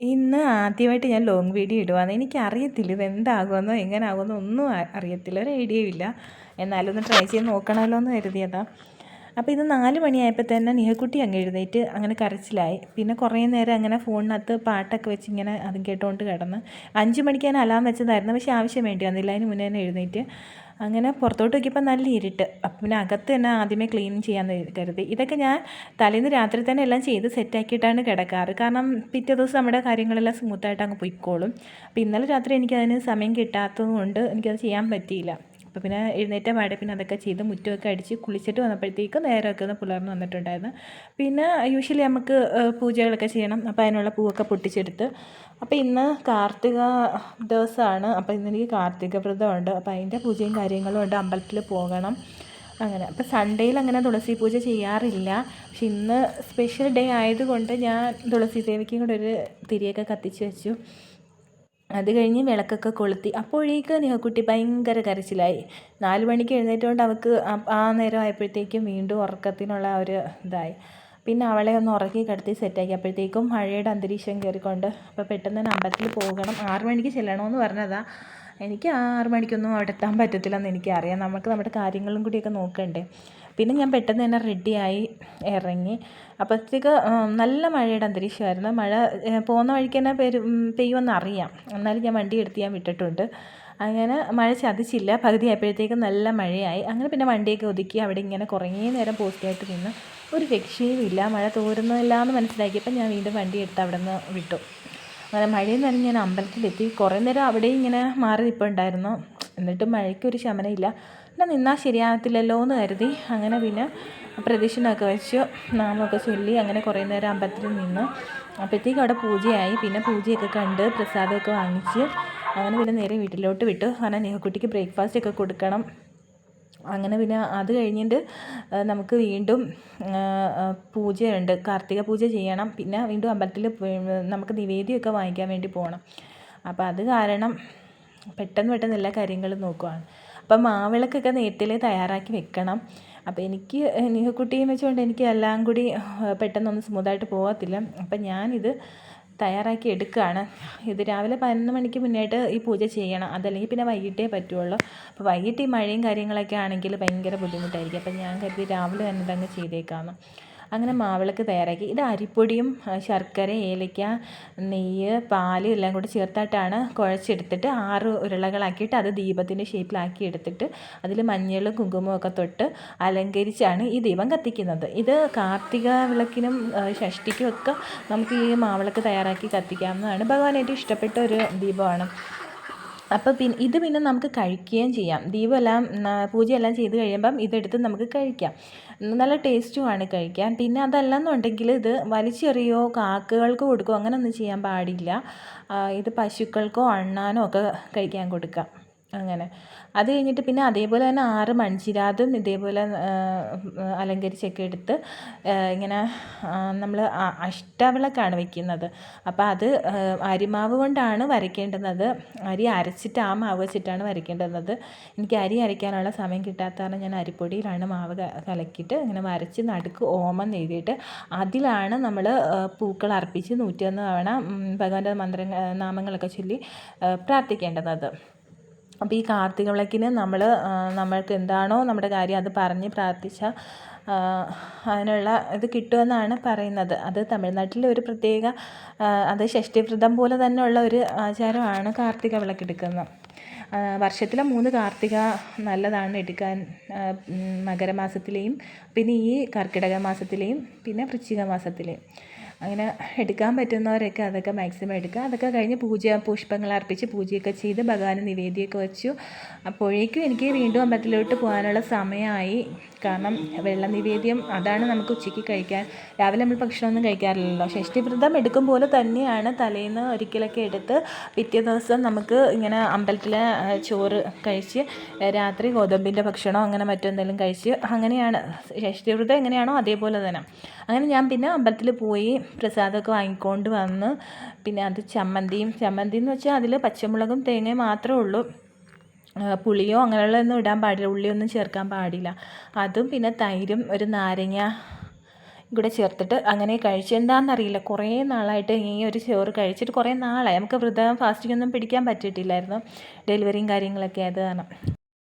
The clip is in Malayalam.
ഇന്ന് ആദ്യമായിട്ട് ഞാൻ ലോങ് വീഡിയോ ഇടുവാണ് എനിക്കറിയത്തില്ല ഇത് എന്താകുമെന്നോ എങ്ങനെ ആകുമെന്നോ ഒന്നും അറിയത്തില്ല ഒരു ഐഡിയയും ഇല്ല. എന്നാലും ഒന്ന് ട്രൈ ചെയ്ത് നോക്കണമല്ലോ എന്ന് കരുതിയതാണ് അപ്പോൾ ഇത് നാല് മണിയായപ്പോൾ തന്നെ നിഹക്കുട്ടി അങ്ങ് എഴുന്നേറ്റ് അങ്ങനെ കരച്ചിലായി. പിന്നെ കുറേ നേരം അങ്ങനെ ഫോണിനകത്ത് പാട്ടൊക്കെ വെച്ച് ഇങ്ങനെ അതും കേട്ടുകൊണ്ട് കിടന്ന്. അഞ്ച് മണിക്ക് ഞാൻ അലാം വെച്ചതായിരുന്നു പക്ഷേ ആവശ്യം വേണ്ടി വന്നില്ല. അതിന് മുന്നേ തന്നെ എഴുന്നേറ്റ് അങ്ങനെ പുറത്തോട്ട് നോക്കിയപ്പോൾ നല്ല ഇരുട്ട്. അപ്പം പിന്നെ അകത്ത് തന്നെ ആദ്യമേ ക്ലീൻ ചെയ്യാമെന്ന് കരുതി. ഇതൊക്കെ ഞാൻ തലേന്ന് രാത്രി തന്നെ എല്ലാം ചെയ്ത് സെറ്റാക്കിയിട്ടാണ് കിടക്കാറ്. കാരണം പിറ്റേ ദിവസം നമ്മുടെ കാര്യങ്ങളെല്ലാം സ്മൂത്തായിട്ട് അങ്ങ് പൊയ്ക്കോളും. അപ്പോൾ ഇന്നലെ രാത്രി എനിക്കതിന് സമയം കിട്ടാത്തത് കൊണ്ട് എനിക്കത് ചെയ്യാൻ പറ്റിയില്ല. അപ്പോൾ പിന്നെ എഴുന്നേറ്റ പാടെ പിന്നെ അതൊക്കെ ചെയ്ത് മുറ്റമൊക്കെ അടിച്ച് കുളിച്ചിട്ട് വന്നപ്പോഴത്തേക്ക് നേരമൊക്കെ ഒന്ന് പുലർന്ന് വന്നിട്ടുണ്ടായിരുന്നു. പിന്നെ യൂഷ്വലി നമുക്ക് പൂജകളൊക്കെ ചെയ്യണം. അപ്പോൾ അതിനുള്ള പൂവൊക്കെ പൊട്ടിച്ചെടുത്ത്. അപ്പോൾ ഇന്ന് കാർത്തിക ദിവസമാണ്. അപ്പോൾ ഇന്ന് എനിക്ക് കാർത്തിക വ്രതമുണ്ട്. അപ്പോൾ അതിന്റെ പൂജയും കാര്യങ്ങളും ഉണ്ട്. അമ്പലത്തിൽ പോകണം. അങ്ങനെ. അപ്പോൾ സൺഡേയിൽ അങ്ങനെ തുളസി പൂജ ചെയ്യാറില്ല. പക്ഷെ ഇന്ന് സ്പെഷ്യൽ ഡേ ആയതുകൊണ്ട് ഞാൻ തുളസി ദേവിക്കും കൂടെ ഒരു തിരിയൊക്കെ കത്തിച്ച് വെച്ചു. അത് കഴിഞ്ഞ് വിളക്കൊക്കെ കൊളുത്തി. അപ്പോഴേക്ക് നിഹക്കുട്ടി ഭയങ്കര കരച്ചിലായി. നാല് മണിക്ക് എഴുന്നേറ്റുകൊണ്ട് അവൾക്ക് ആ നേരം ആയപ്പോഴത്തേക്കും വീണ്ടും ഉറക്കത്തിനുള്ള ഒരു ഇതായി. പിന്നെ അവളെ ഒന്ന് ഉറക്കി കിടത്തി സെറ്റാക്കി. അപ്പോഴത്തേക്കും മഴയുടെ അന്തരീക്ഷം കയറിക്കൊണ്ട് അപ്പോൾ പെട്ടെന്ന് തന്നെ അമ്പലത്തിൽ പോകണം. ആറു മണിക്ക് ചെല്ലണമെന്ന് പറഞ്ഞതാ. എനിക്ക് ആ ആറു മണിക്കൊന്നും അവിടെ എത്താൻ പറ്റത്തില്ലെന്ന് എനിക്കറിയാം. നമുക്ക് നമ്മുടെ കാര്യങ്ങളും കൂടിയൊക്കെ നോക്കണ്ടേ? പിന്നെ ഞാൻ പെട്ടെന്ന് തന്നെ റെഡിയായി ഇറങ്ങി. അപ്പോഴത്തേക്ക് നല്ല മഴയുടെ അന്തരീക്ഷമായിരുന്നു. മഴ പോകുന്ന വഴിക്ക് തന്നെ പെയ്യുമെന്ന് അറിയാം. എന്നാലും ഞാൻ വണ്ടി എടുത്ത് ഞാൻ വിട്ടിട്ടുണ്ട്. അങ്ങനെ മഴ ചതിച്ചില്ല. പകുതി ആയപ്പോഴത്തേക്കും നല്ല മഴയായി. അങ്ങനെ പിന്നെ വണ്ടിയൊക്കെ ഒതുക്കി അവിടെ ഇങ്ങനെ കുറേ നേരം പോസ്റ്റായിട്ട് നിന്ന് ഒരു രക്ഷയുമില്ല മഴ തോരുന്നില്ല എന്ന് മനസ്സിലാക്കിയപ്പോൾ ഞാൻ വീണ്ടും വണ്ടി എടുത്ത് അവിടെ നിന്ന് വിട്ടു. അങ്ങനെ മഴയിൽ നിന്ന് ഞാൻ അമ്പലത്തിലെത്തി. കുറേ നേരം അവിടെ ഇങ്ങനെ മാറി നിൽപ്പുണ്ടായിരുന്നു എന്നിട്ടും മഴയ്ക്കൊരു ശമനമില്ല. പിന്നെ നിന്നാൽ ശരിയാകത്തില്ലല്ലോ എന്ന് കരുതി. അങ്ങനെ പിന്നെ പ്രദക്ഷിണമൊക്കെ വെച്ചു. നാമൊക്കെ ചൊല്ലി അങ്ങനെ കുറേ നേരം അമ്പലത്തിൽ നിന്ന്. അപ്പോഴത്തേക്കും അവിടെ പൂജയായി. പിന്നെ പൂജയൊക്കെ കണ്ട് പ്രസാദമൊക്കെ വാങ്ങിച്ച് അങ്ങനെ പിന്നെ നേരെ വീട്ടിലോട്ട് വിട്ടു. കാരണം നെഹക്കുട്ടിക്ക് ബ്രേക്ക്ഫാസ്റ്റ് ഒക്കെ കൊടുക്കണം. അങ്ങനെ പിന്നെ അത് കഴിഞ്ഞിട്ട് നമുക്ക് വീണ്ടും പൂജയുണ്ട്. കാർത്തിക പൂജ ചെയ്യണം. പിന്നെ വീണ്ടും അമ്പലത്തിൽ നമുക്ക് നിവേദ്യമൊക്കെ വാങ്ങിക്കാൻ വേണ്ടി പോകണം അപ്പോൾ അത് കാരണം പെട്ടെന്ന് പെട്ടെന്ന് എല്ലാ കാര്യങ്ങളും നോക്കുവാണ്. അപ്പം മാവിളക്കൊക്കെ നേരത്തെ തയ്യാറാക്കി വെക്കണം. അപ്പോൾ എനിക്ക് കുട്ടിയെ വെച്ചുകൊണ്ട് എനിക്ക് എല്ലാം കൂടി പെട്ടെന്നൊന്നും സ്മൂത്തായിട്ട് പോകത്തില്ല അപ്പം ഞാനിത് തയ്യാറാക്കി എടുക്കുകയാണ് ഇത് രാവിലെ പതിനൊന്ന് മണിക്ക് മുന്നായിട്ട് ഈ പൂജ ചെയ്യണം. അതല്ലെങ്കിൽ പിന്നെ വൈകിട്ടേ പറ്റുള്ളൂ. അപ്പോൾ വൈകിട്ട് ഈ മഴയും കാര്യങ്ങളൊക്കെ ആണെങ്കിൽ ഭയങ്കര ബുദ്ധിമുട്ടായിരിക്കും. അപ്പം ഞാൻ കരുതി രാവിലെ തന്നെ ഇതങ്ങ് ചെയ്തേക്കാമെന്ന് അങ്ങനെ മാവിളക്ക് തയ്യാറാക്കി. ഇത് അരിപ്പൊടിയും ശർക്കര ഏലയ്ക്ക നെയ്യ് പാൽ എല്ലാം കൂടി ചേർത്തായിട്ടാണ് കുഴച്ചെടുത്തിട്ട് ആറ് ഉരുളകളാക്കിയിട്ട് അത് ദീപത്തിന്റെ ഷേപ്പിലാക്കി എടുത്തിട്ട് അതിൽ മഞ്ഞളും കുങ്കുമവും ഒക്കെ തൊട്ട് അലങ്കരിച്ചാണ് ഈ ദീപം കത്തിക്കുന്നത്. ഇത് കാർത്തിക വിളക്കിനും ഷഷ്ടിക്കും ഒക്കെ നമുക്ക് ഈ മാവിളക്ക് തയ്യാറാക്കി കത്തിക്കാവുന്നതാണ്. ഏറ്റവും ഇഷ്ടപ്പെട്ട ഒരു ദീപമാണ്. അപ്പോൾ പിന്നെ ഇത് പിന്നെ നമുക്ക് കഴിക്കുകയും ചെയ്യാം. ദീപമെല്ലാം പൂജയെല്ലാം ചെയ്ത് കഴിയുമ്പം ഇതെടുത്ത് നമുക്ക് കഴിക്കാം. നല്ല ടേസ്റ്റുമാണ് കഴിക്കാൻ. പിന്നെ അതല്ലെന്നുണ്ടെങ്കിൽ ഇത് വലിച്ചെറിയോ കാക്കകൾക്ക് കൊടുക്കുകയോ അങ്ങനെയൊന്നും ചെയ്യാൻ പാടില്ല. ഇത് പശുക്കൾക്കോ അണ്ണാനോ ഒക്കെ കഴിക്കാൻ കൊടുക്കാം. അങ്ങനെ. അത് കഴിഞ്ഞിട്ട് പിന്നെ അതേപോലെ തന്നെ ആറ് മൺചിരാതും ഇതേപോലെ അലങ്കരിച്ചൊക്കെ എടുത്ത് ഇങ്ങനെ നമ്മൾ അഷ്ടവിളക്കാണ് വയ്ക്കുന്നത് അപ്പോൾ അത് അരിമാവ് കൊണ്ടാണ് വരയ്ക്കേണ്ടുന്നത്. അരി അരച്ചിട്ട് ആ മാവ് വെച്ചിട്ടാണ് വരയ്ക്കേണ്ടുന്നത്. എനിക്ക് അരി അരയ്ക്കാനുള്ള സമയം കിട്ടാത്ത കാരണം ഞാൻ അരിപ്പൊടിയിലാണ് മാവ് കലക്കിയിട്ട് ഇങ്ങനെ വരച്ച് നടുക്ക് ഓമം എഴുതിയിട്ട് അതിലാണ് നമ്മൾ പൂക്കൾ അർപ്പിച്ച് നൂറ്റിയൊന്ന് തവണ ഭഗവാന്റെ മന്ത്ര നാമങ്ങളൊക്കെ ചൊല്ലി പ്രാർത്ഥിക്കേണ്ടത് അപ്പോൾ ഈ കാർത്തിക വിളക്കിന് നമ്മൾ നമ്മൾക്ക് എന്താണോ നമ്മുടെ കാര്യം അത് പറഞ്ഞ് പ്രാർത്ഥിച്ച അതിനുള്ള ഇത് കിട്ടുമെന്നാണ് പറയുന്നത്. അത് തമിഴ്നാട്ടിലെ ഒരു പ്രത്യേക അത് ഷഷ്ടിവ്രതം പോലെ തന്നെ ഉള്ള ഒരു ആചാരമാണ് കാർത്തിക വിളക്കെടുക്കുന്നത് വർഷത്തിലെ മൂന്ന് കാർത്തിക നല്ലതാണ് എടുക്കാൻ മകരമാസത്തിലെയും പിന്നെ ഈ കർക്കിടക മാസത്തിലെയും പിന്നെ വൃശ്ചിക മാസത്തിലെയും. അങ്ങനെ എടുക്കാൻ പറ്റുന്നവരൊക്കെ അതൊക്കെ മാക്സിമം എടുക്കുക. അതൊക്കെ കഴിഞ്ഞ് പൂജ പുഷ്പങ്ങൾ അർപ്പിച്ച് പൂജയൊക്കെ ചെയ്ത് ഭഗവാന് നിവേദിയൊക്കെ വെച്ചു. അപ്പോഴേക്കും എനിക്ക് വീണ്ടും അമ്പലത്തിലോട്ട് പോകാനുള്ള സമയമായി. കാരണം വെള്ള നിവേദ്യം അതാണ് നമുക്ക് ഉച്ചയ്ക്ക് കഴിക്കാൻ രാവിലെ നമ്മൾ ഭക്ഷണമൊന്നും കഴിക്കാറില്ലല്ലോ. ഷഷ്ടിവ്രതം എടുക്കും പോലെ തന്നെയാണ് തലേന്ന് ഒരിക്കലൊക്കെ എടുത്ത് പിറ്റേ ദിവസം നമുക്ക് ഇങ്ങനെ അമ്പലത്തിലെ ചോറ് കഴിച്ച് രാത്രി ഗോതമ്പിന്റെ ഭക്ഷണമോ അങ്ങനെ മറ്റെന്തെങ്കിലും കഴിച്ച് അങ്ങനെയാണ്. ഷഷ്ടിവ്രതം എങ്ങനെയാണോ അതേപോലെ തന്നെ. അങ്ങനെ ഞാൻ പിന്നെ അമ്പലത്തിൽ പോയി പ്രസാദമൊക്കെ വാങ്ങിക്കൊണ്ട് വന്ന് പിന്നെ അത് ചമ്മന്തിയും ചമ്മന്തി എന്ന് വെച്ചാൽ അതിൽ പച്ചമുളകും തേങ്ങയും മാത്രമേ ഉള്ളൂ. പുളിയോ അങ്ങനെയുള്ളതൊന്നും ഇടാൻ പാടില്ല. ഉള്ളിയൊന്നും ചേർക്കാൻ പാടില്ല. അതും പിന്നെ തൈരും ഒരു നാരങ്ങ കൂടെ ചേർത്തിട്ട് അങ്ങനെ കഴിച്ചു. എന്താണെന്നറിയില്ല കുറേ നാളായിട്ട് ഇങ്ങനെ ഒരു ചോറ് കഴിച്ചിട്ട് കുറേ നാളായി. നമുക്ക് വ്രതം ഫാസ്റ്റിംഗ് ഒന്നും പിടിക്കാൻ പറ്റിയിട്ടില്ലായിരുന്നു. ഡെലിവറിയും കാര്യങ്ങളൊക്കെ ആയത് കാരണം.